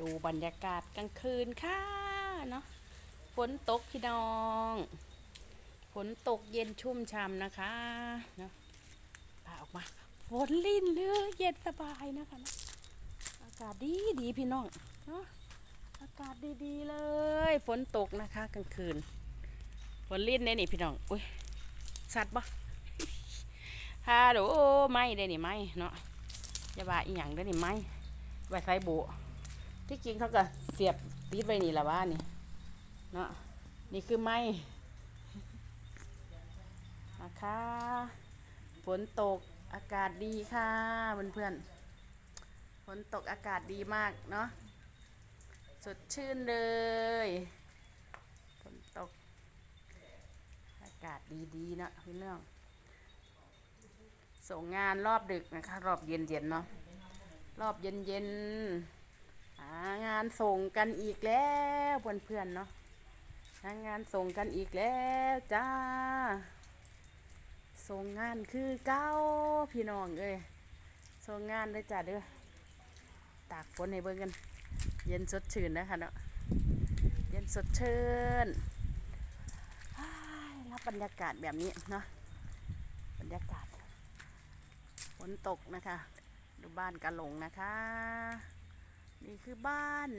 ดูบรรยากาศกลางคืนค่ะเนาะฝนตกพี่น้องฝนตกเย็นชุ่มช่ำนะคะเนาะพาออกมาฝนลิ่นเลือเย็นสบายนะคะนะอากาศดีดีพี่น้องเนาะอากาศดีๆเลย ฝนตกนะคะกลางคืน ฝนลิ่นเนี่ยนี่พี่น้องอุ้ยสัตว์ปะฮาโดไม่ได้นี่ไม่เนาะอย่าว่าอีหยังได้นี่ไม่ไว้ใส่บะ ที่จริงเขาก็เสียบติดไว้นี่แหละว่านี่เนาะนี่คือไม้นะคะฝนตกอากาศดีค่ะเพื่อนๆฝนตกอากาศดีมากเนาะสดชื่นเลยฝนตก อากาศดีๆเนาะพี่น้องส่งงานรอบดึกนะคะ รอบเย็นๆเนาะรอบเย็นๆหางานส่งกันอีกแล้วเพื่อนๆเนาะหางานส่งกันอีกแล้วจ้า ส่งงานคือเก้าพี่น้องเอ้ยส่งงานเลยจ้าเด้อตากฝนให้เบิ่งกัน เย็นสดชื่นนะคะเนาะเย็นสดชื่นอ้ายรับบรรยากาศแบบนี้เนาะบรรยากาศฝนตกนะคะ ดูบ้านกะหลงนะคะ นี่คือบ้าน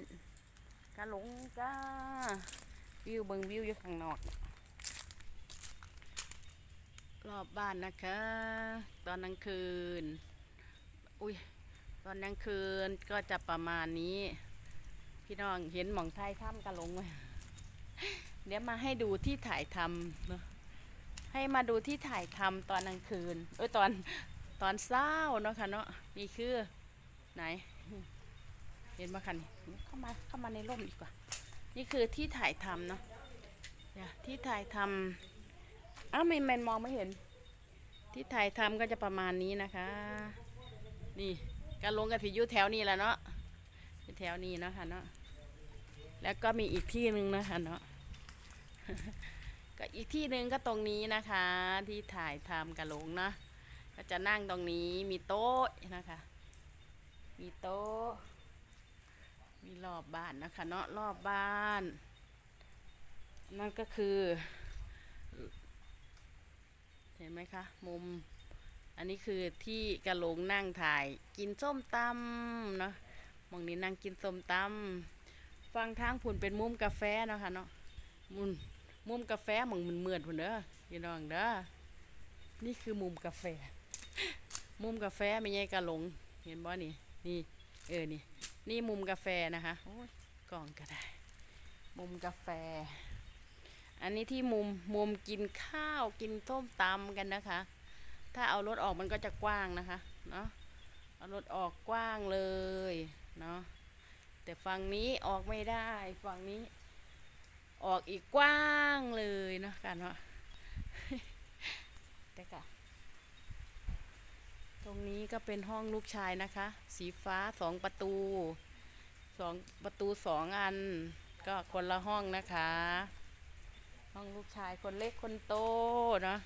กะหลงจ้าวิวเบิงวิวอยู่ข้างนอก รอบบ้านนะคะ ตอนกลางคืน อุ้ยตอนกลางคืนก็จะประมาณนี้ พี่น้องเห็นหมองไทยถ้ำกะหลงไหมเดี๋ยวมาให้ดูที่ถ่ายทำเนอะให้มาดูที่ถ่ายทำตอนกลางคืนเอ้ยตอนตอนเศร้าเนาะค่ะเนาะนี่คือไหน เห็นไหมคะนี่เข้ามาเข้ามาในร่มดีกว่า นี่คือที่ถ่ายทำเนาะเนี่ยที่ถ่ายทำอ้าวไม่แมนมองไม่เห็น ที่ถ่ายทำก็จะประมาณนี้นะคะ นี่การลงกันถิอยุแถวนี้แหละเนาะแถวนี้เนาะค่ะเนาะแล้วก็มีอีกที่หนึ่งนะคะเนาะก็อีกที่หนึ่งก็ตรงนี้นะคะ ที่ถ่ายทำกระลงเนาะก็จะนั่งตรงนี้มีโต๊ะนะคะ มีโต๊ะ มีรอบบ้านนะคะ เนาะรอบบ้าน นั่นก็คือ เห็นไหมคะ มุม อันนี้คือที่กระโหลงนั่งถ่าย กินส้มตำเนาะมองนี้นั่งกินส้มตำฟังทางผุนเป็นมุมกาแฟเนาะค่ะเนาะมุมมุมกาแฟมองมันเมือนผุนเด้อพี่น้องเด้อนี่คือมุมกาแฟ มุมกาแฟไม่ใช่กะหลง เห็นบ่นี่นี่ เออนี่ นี่มุมกาแฟนะคะโอ้ยกล่องก็ได้ มุมกาแฟ อันนี้ที่มุมมุมกินข้าวกินต้มตำกันนะคะ ถ้าเอารถออกมันก็จะกว้างนะคะเนาะเอารถออกกว้างเลยเนาะแต่ฝั่งนี้ออกไม่ได้ฝั่งนี้ ออกอีกกว้างเลยเนาะกันเนาะแต่ก็ ตรงนี้ก็เป็นห้องลูกชายนะคะ สีฟ้าสองประตูสองประตูสองอัน ก็คนละห้องนะคะ ห้องลูกชายคนเล็กคนโตเนาะ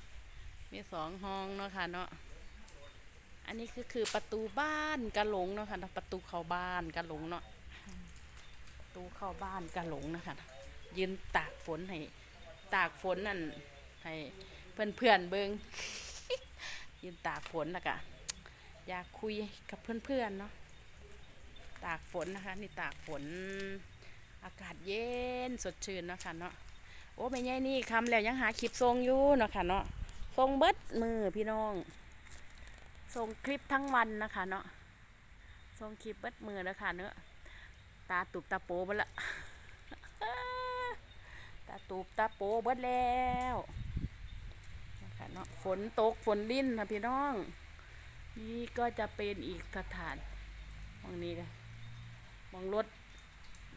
มีสองห้องเนาะค่ะเนาะอันนี้คือคือประตูบ้านกะหลงเนาะค่ะเนาะประตูเข้าบ้านกะหลงเนาะประตูเข้าบ้านกะหลงนะคะยืนตากฝนให้ตากฝนนั่นให้เพื่อนเพื่อนเบิงยืนตากฝนแล้วกะ อยากคุยกับเพื่อนๆเนาะตากฝนนะคะนี่ตากฝนอากาศเย็นสดชื่นเนาะค่ะเนาะโอ้ไม่ใช่นี่คำแล้วยังหาคลิปทรงอยู่เนาะค่ะเนาะทรงเบิดมือพี่น้องส่งคลิปทั้งวันนะคะเนาะส่งคลิปเบิดมือแล้วค่ะเนาะตาตุบตาโปเบิดละตาตุบตาโปเบิดแล้วนะคะเนาะฝนตกฝนลิ้นค่ะพี่น้อง นี่ก็จะเป็นอีกสถานมองนี้เลยมองรถ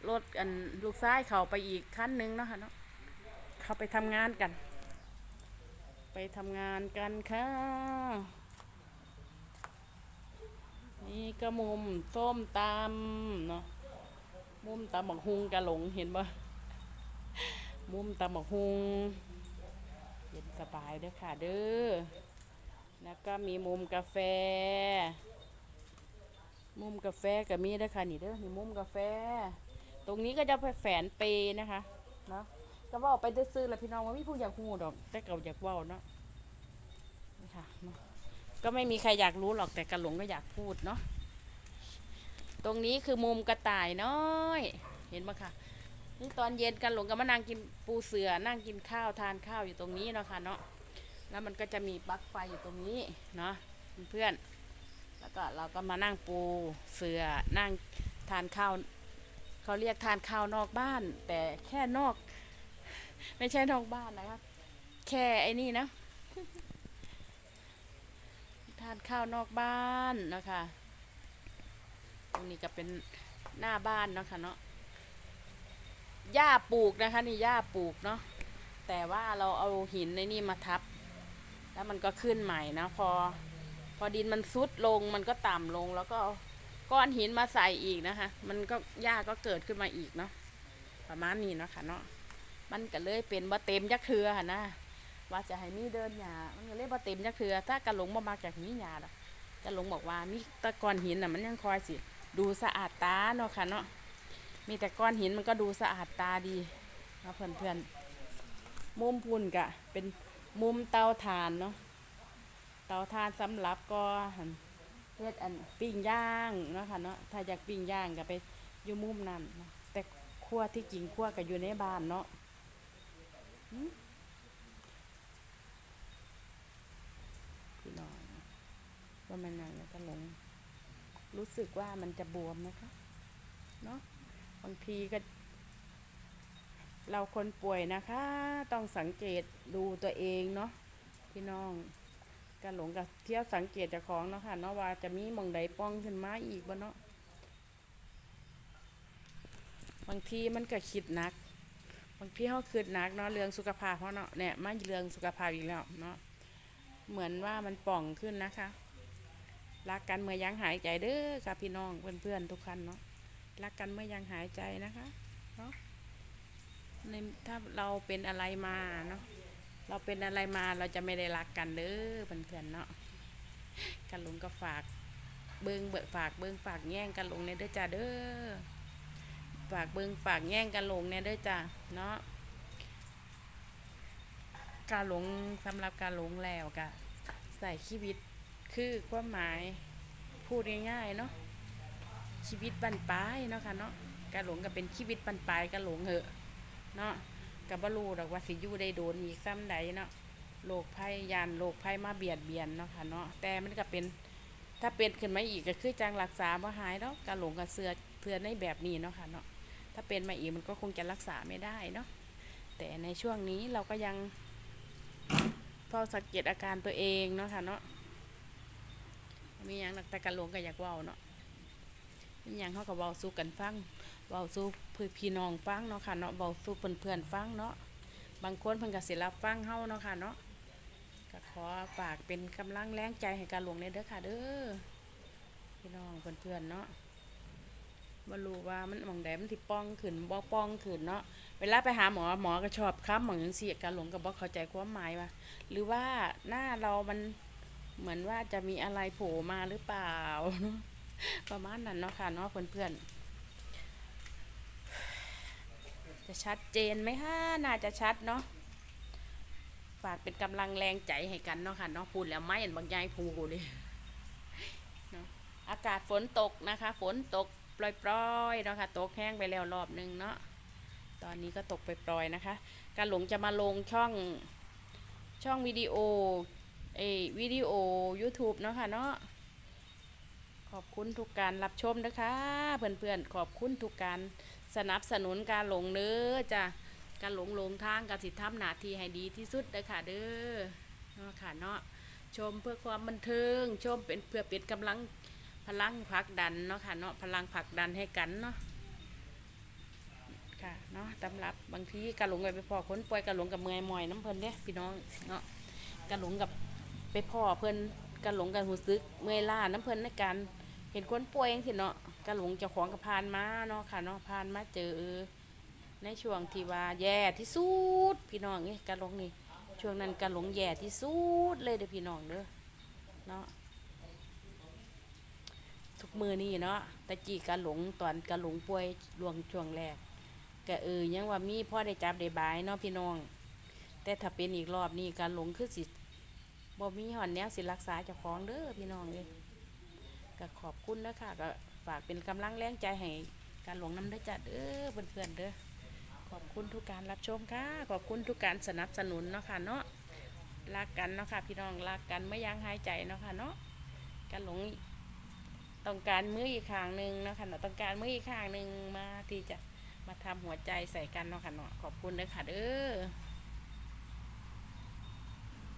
รถอันลูกซ้ายเขาไปอีกขั้นหนึ่งเนาะค่ะเนาะเขาไปทำงานกัน ไปทำงานกันค่ะนี่ก็มุมส้มตำเนาะมุมตำบักฮุงกะหลงเห็นปะมุมตำบักฮุงเย็นสบายเด้อค่ะเด้อ แล้วก็มีมุมกาแฟ มุมกาแฟก็มีด้อค่ะนี่เด้อนี่มุมกาแฟ ตรงนี้ก็จะไปแฝนเปนะคะเนาะก็ว่าไปซื้อแหละพี่น้องว่ามีผู้อยากพูดดอกแต่เก่าอยากว่าเนาะนี่ค่ะเนาะก็ไม่มีใครอยากรู้หรอกแต่กระหลงก็อยากพูดเนาะตรงนี้คือมุมกระต่ายน้อย เห็นไหมคะนี่ตอนเย็นกันหลงก็มานั่งกินปูเสือนั่งกินข้าวทานข้าวอยู่ตรงนี้เนาะค่ะเนาะ แล้วมันก็จะมีปลั๊กไฟอยู่ตรงนี้เนาะเพื่อนแล้วก็เราก็มานั่งปูเสือนั่งทานข้าวเขาเรียกทานข้าวนอกบ้าน แต่แค่นอก ไม่ใช่นอกบ้านนะครับ แค่ไอ้นี่นะทานข้าวนอกบ้านนะคะตรงนี้ก็เป็นหน้าบ้านเนาะคะเนาะหญ้าปลูกนะคะ นี่หญ้าปลูกเนาะแต่ว่าเราเอาหินในนี่มาทับ แล้วมันก็ขึ้นใหม่นะพอ พอดินมันซุดลงมันก็ต่ำลงแล้วก็ก้อนหินมาใส่อีกนะคะ มันก็หญ้าก็เกิดขึ้นมาอีกเนาะประมาณนี้เนาะค่ะเนาะมันก็เลยเป็นบ่เต็มยักเทือค่ะนะว่าจะให้มีเดินหญ้ามันก็เลยบ่เต็มยักเทือถ้ากระหลงบ่มาจากมีหญ้าละกระหลงบอกว่ามีตะกอนหินน่ะมันยังคอยสิดูสะอาดตาเนาะค่ะเนาะมีแต่ก้อนหินมันก็ดูสะอาดตาดีเนาะเพื่อนๆมุมพุ่นกะเป็น มุมเตาถ่านเนาะเตาถ่านสำหรับก็หั่นเฮ็ดอันปิ้งย่างเนาะค่ะเนาะถ้าอยากปิ้งย่างก็ไปอยู่มุมนั้นเนาะแต่ครัวที่จริงครัวก็อยู่ในบ้านเนาะหึพี่น้องว่ามันนั่นแล้วก็หลงรู้สึกว่ามันจะบวมนะคะ เนาะบางทีก็ เราคนป่วยนะคะ ต้องสังเกตดูตัวเองเนาะพี่น้องการหลงกับเที่ยวสังเกตจากของเนาะค่ะเนาะว่าจะมีมองใดป้องขึ้นมาอีกบ่เนาะบางทีมันก็คิดหนัก บางทีเขาคิดหนักเนาะเรื่องสุขภาพเพราะเนาะเนี่ยมาเรื่องสุขภาพอีกแล้วเนาะเหมือนว่ามันป่องขึ้นนะคะรักกันเมื่อยังหายใจเด้อค่ะพี่น้องเพื่อนๆทุกท่านเนาะรักกันเมื่อยังหายใจนะคะเนาะ ในถ้าเราเป็นอะไรมาเนาะเราเป็นอะไรมาเราจะไม่ได้รักกันเด้อเพื่อนๆเนาะกันหลงก็ฝากเบิงเบิกฝากเบิงฝากแย่งกันหลงเนี่ยเด้อจ้าเด้อฝากเบิงฝากแย่งกันหลงเนี่ยเด้อจ้าเนาะการหลงสำหรับการหลงแล้วกะใส่ชีวิตคือความหมายพูดง่ายๆเนาะชีวิตบันปลายเนาะค่ะเนาะการหลงก็เป็นชีวิตบันปลายการหลงเหอะ เนาะกับบรูดอกว่าสิยู่ได้โดนอีกซ้ำใดเนาะโรคภัยยานโรคภัยมาเบียดเบียนเนาะค่ะเนาะแต่มันก็เป็นถ้าเป็นขึ้นมาอีกก็คือจังรักษาบ่หายเนาะกระหลงกระเสือเทือนในแบบนี้เนาะค่ะเนาะถ้าเป็นมาอีกมันก็คงจะรักษาไม่ได้เนาะแต่ในช่วงนี้เราก็ยังเฝ้าสังเกตอาการตัวเองเนาะค่ะเนาะมีอย่างหนักแต่กระหลงก็อยากว้าเนาะ มีอย่างเขาก็เว้าสู้กันฟังเบาสู้พี่พี่น้องฟังเนาะค่ะเนาะเบาสู้เพื่อนๆฟังเนาะบางคนเพิ่นก็สิรับฟังเฮาเนาะค่ะเนาะก็ขอฝากเป็นกำลังแรงใจให้การหลวงในเด้อค่ะ เด้อพี่น้องเพื่อนๆเนาะบ่รู้ว่ามันมองใดมันสิป้องขึ้นบ่ป้องขึ้นเนาะเวลาไปหาหมอหมอก็ชอบค้ำหมองจังซี่การหลวงก็บ่เข้าใจความหมายว่าหรือว่าหน้าเรามันเหมือนว่าจะมีอะไรโผล่มาหรือเปล่าเนาะ ประมาณนั้นเนาะค่ะเนาะเพื่อนๆ จะชัดเจนไหมฮะน่าจะชัดเนาะฝากเป็นกำลังแรงใจให้กันเนาะค่ะเนาะพูดแล้วไม่เห็นบางยายพูดเลยเนาะอากาศฝนตกนะคะ ฝนตกปล่อยๆเนาะค่ะตกแห้งไปแล้วรอบนึงเนาะตอนนี้ก็ตกปล่อยๆนะคะการหลงจะมาลงช่องช่องวิดีโอเอวิดีโอ YouTube เนาะค่ะเนาะ ขอบคุณทุกการรับชมนะคะเพื่อนๆขอบคุณทุกการสนับสนุนการหลงเด้อจ้ะการหลงหลงทางการสิทธำหนาทีให้ดีที่สุดเด้อค่ะเด้อเนาะค่ะเนาะชมเพื่อความบันเทิง ชมเป็นเพื่อเป็นกำลังพลังผลักดันเนาะค่ะเนาะพลังผลักดันให้กันเนาะค่ะเนาะตำรับบางทีการหลงไปพอคนป่วยการหลงกับเมื่อยมอยน้ำเพลินเด้พี่น้องเนาะการหลงกับไปพ่อเพิ่นการหลงกันหูซึกเมื่อยล้าน้ำเพลินในการ เห็นคนป่วยเองสิเนาะกระหลงเจ้าของกับพานมาเนาะค่ะเนาะพานมาเจอ ในช่วงที่ว่าแย่ที่สุดพี่น้องนี่กระหลงนี่ช่วงนั้นกระหลงแย่ที่สุดเลยเด้อพี่น้องเด้อเนาะทุกมือนี่เนาะตะจีกะหลงตอนกะหลงป่วยลวงช่วงแรกก็เออยังว่ามีพ่อได้จับได้บายเนาะพี่น้อง แต่ถ้าเป็นอีกรอบนี่กะหลงคือสิบ่มีหอนแนวสิรักษาเจ้าของเด้อพี่น้องเลย ก็ขอบคุณนะคะก็ฝากเป็นกำลังแรงใจให้การหลวงน้ำได้จัดเด้อเพื่อนๆเด้อขอบคุณทุกการรับชมค่ะ ขอบคุณทุกการสนับสนุนเนาะค่ะเนาะรักกันเนาะค่ะพี่น้องรักกันไม่ยั้งหายใจเนาะค่ะเนาะการหลงต้องการมืออีกข้างหนึ่งเนาะคะเนาะต้องการมืออีกข้างหนึ่งมาที่จะมาทำหัวใจใส่กันเนาะค่ะเนาะขอบคุณเด้อค่ะเด้อ